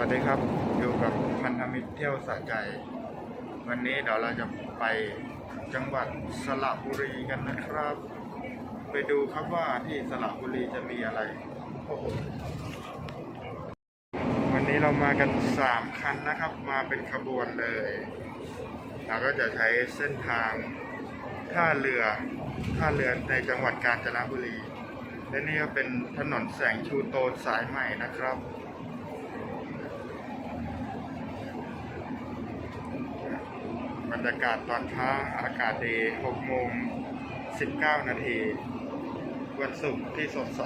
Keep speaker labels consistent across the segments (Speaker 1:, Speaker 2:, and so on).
Speaker 1: สวัสดีครับอยู่กับพันธมิตรเที่ยวสะใจ วันนี้เดี๋ยวเราจะไปจังหวัดสระบุรีกันนะครับ ไปดูครับว่าที่สระบุรีจะมีอะไร วันนี้เรามากันสามคันนะครับ มาเป็นขบวนเลยเราก็จะใช้เส้นทางท่าเรือท่าเรือในจังหวัดกาญจนบุรี และนี่ก็เป็นถนนแสงชูโตสายใหม่นะครับ รรยากาศตอนเช้าอากาศดี6โมง19 นาที วันศุกร์ที่สดใส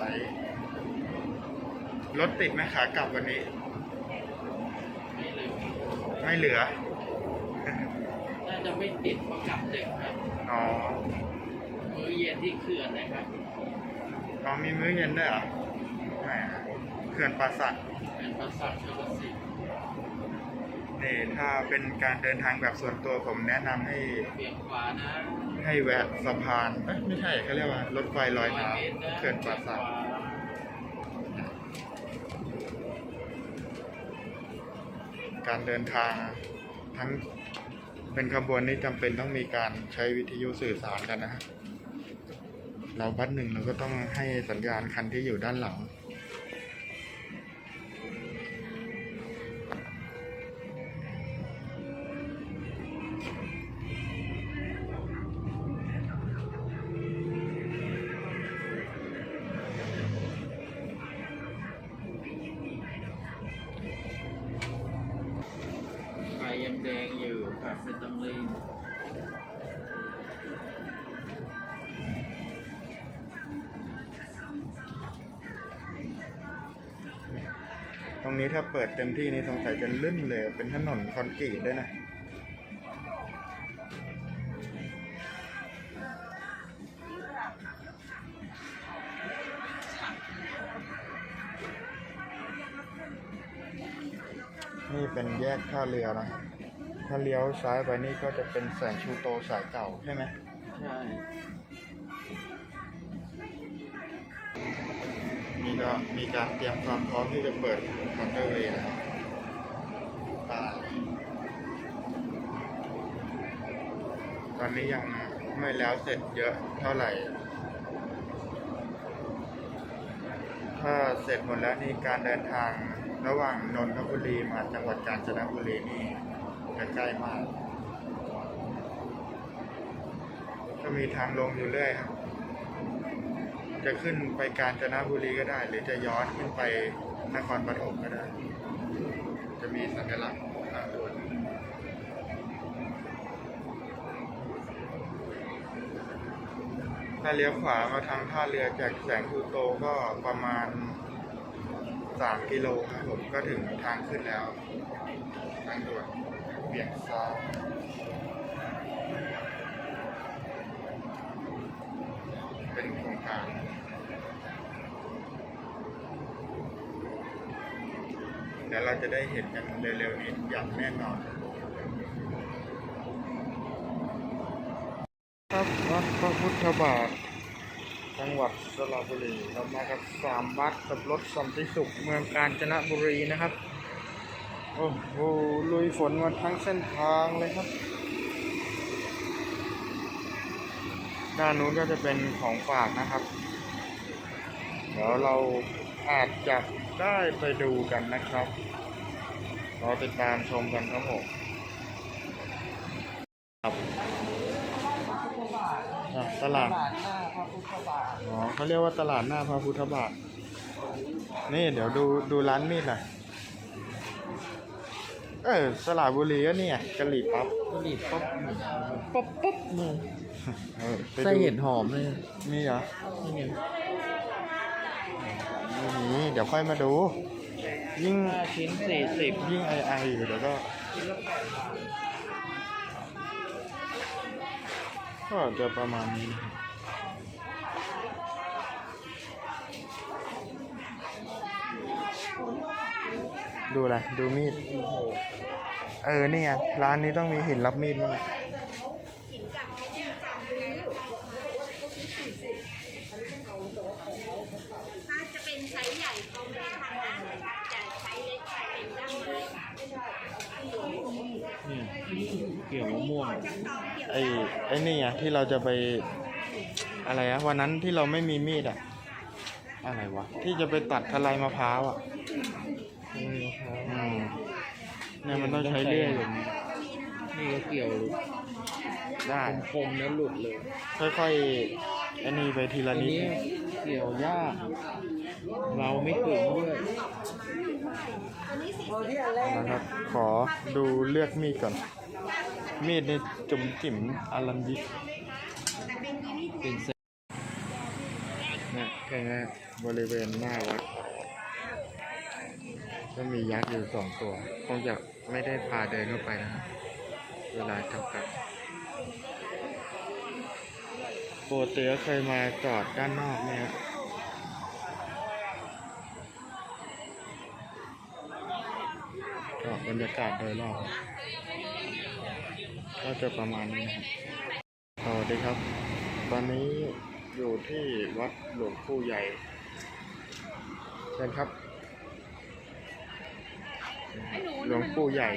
Speaker 1: รถติดไหมขากลับวันนี้ ไม่เหลือ
Speaker 2: น่าจะไม่ติดเพราะกลับดึกครับ
Speaker 1: อ๋อ
Speaker 2: มื้อเย็นที่เขื่อนนะครับ
Speaker 1: อ๋อมีมื้อเย็นด้วยเหรอแหมเขื่อนป่าสัก
Speaker 2: เป็นประสาทชลสิทธิ์
Speaker 1: นี่ถ้าเป็นการเดินทางแบบส่วนตัวผมแนะนำให้
Speaker 2: เบี่ยงขวานะ
Speaker 1: ให้แวะสะพานเอ้ยไม่ใช่เขาเรียกว่ารถไฟลอยน้ำเขื่อนป่าสักการเดินทางทั้งเป็นขบวนนี้จำเป็นต้องมีการใช้วิทยุสื่อสารกันนะฮะเราบัสหนึ่งเราก็ต้องให้สัญญาณคันที่อยู่ด้านหลัง
Speaker 2: แดงอยู่ครับไม่ต้องรีบ
Speaker 1: ตรงนี้ถ้าเปิดเต็มที่นี่สงสัยจะลื่นเลย เป็นถนนคอนกรีตด้วยนะนี่เป็นแยกท่าเรือนะ ถ้าเลี้ยวซ้ายไปนี่ก็จะเป็นแสงชูโตสายเก่าใช่ไหม
Speaker 2: ใช่
Speaker 1: นี่ก็มีการเตรียมความพร้อมที่จะเปิดมอเตอร์เวย์นะครับตายตอนนี้ยังไม่แล้วเสร็จเยอะเท่าไหร่ ถ้าเสร็จหมดแล้วนี่การเดินทางระหว่างนนทบุรีมาจังหวัดกาญจนบุรีนี่ ใกล้มาก ก็มีทางลงอยู่เรื่อยครับ จะขึ้นไปกาญจนบุรีก็ได้ หรือจะย้อนขึ้นไปนครปฐมก็ได้ จะมีสัญลักษณ์ทางด่วนถ้าเลี้ยวขวามาทางท่าเรือจากแสงคูโตก็ประมาณ3กิโลครับผมก็ถึงทางขึ้นแล้ว ทางด่วน เบี่ยงซ้ายเป็นโครงการเดี๋ยวเราจะได้เห็นกันเร็วๆนี้อย่างแน่นอนครับวัดพระพุทธบาทจังหวัดสระบุรีเรามากับสามบัสกับรถสัมติสุขเมืองกาญจนบุรีนะครับ โอ้โหลุยฝนมาทั้งเส้นทางเลยครับ ด้านนู้นก็จะเป็นของฝากนะครับ เดี๋ยวเราอาจจะได้ไปดูกันนะครับรอติดตามชมกันครับผมครับตลาด
Speaker 2: หน้าพระพุทธบาท
Speaker 1: อ๋อเขาเรียกว่าตลาดหน้าพระพุทธบาท นี่เดี๋ยวดูดูร้านมีดหน่อย เออสระบุรีก็เนี่ยกะหรี่ปั๊บ
Speaker 2: กะหรี่ปั๊บ
Speaker 1: ปั๊บปั๊บนี่เออป
Speaker 2: ไส้เห็ดหอมเลย
Speaker 1: มีเหรอ
Speaker 2: นี่ไง
Speaker 1: ไม่มีเดี๋ยวค่อยมาดู ยิ่ง
Speaker 2: ห้าชิ้นสี่สิบ
Speaker 1: ยิ่งไอไออยู่เดี๋ยวก็ก็จะประมาณนี้นะครับ ดูอะไรดูมีด เออนี่ไงร้านนี้ต้องมีหินรับมีดมั้ง
Speaker 3: ถ้าจะเป็นไซส์ใหญ่เขาไม่ทำนะแต่ไซส์เล็กใส่เป็นดั้งเดิมเนี่ยเกี่ยวมะม่วง
Speaker 1: ไอ้ไอ้นี่อะที่เราจะไปอะไรอะวันนั้นที่เราไม่มีมีดอะอะไรวะ ที่จะไปตัดทลายมะพร้าวอะอืม เนี่ยมันต้องใช้เลื่อยแบบนี้
Speaker 3: นี่ก็เกี่ยวหลุด
Speaker 1: ได้
Speaker 3: คมๆแล้วหลุดเลย
Speaker 1: ค่อยๆไอ้นี่ไปทีละ
Speaker 3: อัน
Speaker 1: นิด
Speaker 3: นี้เกี่ยวยากเราไม่ถึงด้วย
Speaker 1: นะครับ ขอดูเลือกมีดก่อน มีดนี่จุ่มจิ๋มอลันยิก
Speaker 3: เป็นเซ
Speaker 1: เนี่ยแค่นี้บริเวณหน้าวัด ก็มียักษ์อยู่สองตัว คงจะไม่ได้พาเดินเข้าไปนะครับเวลาจำกัดโปรเตียเคยมาจอดด้านนอกเนี่ยบก็บรรยากาศโดยรอบก็จะประมาณนี้นะครับสวัสดีครับ ตอนนี้อยู่ที่วัดหลวงปู่ใหญ่เชิญครับ หลวงปู่ใหญ่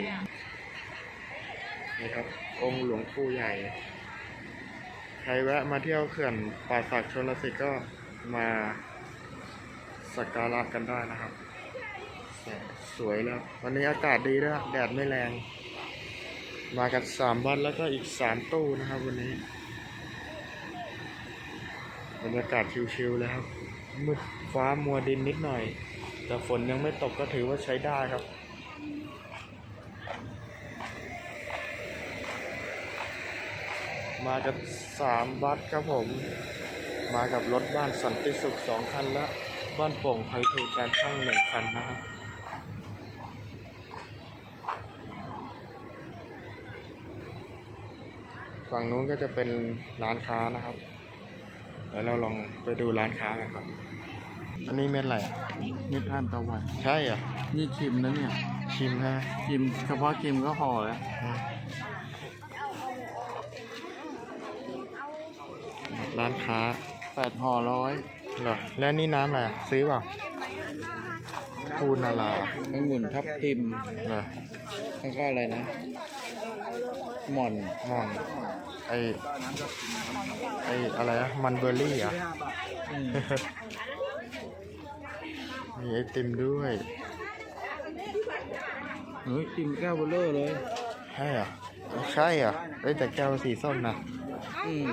Speaker 1: นี่ครับ องค์หลวงปู่ใหญ่ ใครแวะมาเที่ยวเขื่อนป่าสักชนลสิทธิ์ก็มาสักการะกันได้นะครับ สวยแล้ว วันนี้อากาศดีด้วยแดดไม่แรง มากันสามวัดแล้วก็อีกสามตู้นะครับ วันนี้บรรยากาศชิวๆเลยครับมืดฟ้ามัวดินนิดหน่อย แต่ฝนยังไม่ตกก็ถือว่าใช้ได้ครับ มากับสามบัสครับผม มากับรถบ้านสันติสุขสองคันและบ้านโป่งไทยทูการช่างหนึ่งคันนะครับฝั่งนู้นก็จะเป็นร้านค้านะครับเดี๋ยวเราลองไปดูร้านค้ากันครับ อันนี้เม็ดอะไรอะ
Speaker 3: นี่ท่านตะวัน
Speaker 1: ใช่เหรอะ
Speaker 3: นี่ชิมนะเนี่ย
Speaker 1: ชิมฮะ
Speaker 3: ชิมเฉพาะชิมก็พอแล้ว
Speaker 1: ร้านค้า
Speaker 3: แปดห่อร้อย
Speaker 1: เหรอแล้วนี่น้ำอะไรอะซื้อเปล่าปูนาลา
Speaker 3: องุ่นทับทิม
Speaker 1: เหรอ
Speaker 3: แล้วก็อะไรนะ หม่อน
Speaker 1: มอนไอไออะไรอะมันเบอร์รี่เหรอะ
Speaker 3: อืม
Speaker 1: มีไอติมด้วย
Speaker 3: เฮ้ยชิมแก้วเบลเลอร์เลย
Speaker 1: ใช่เหรอะใช่เหรอะเอ้ยแต่แก้วสีส้มนะ
Speaker 3: อืม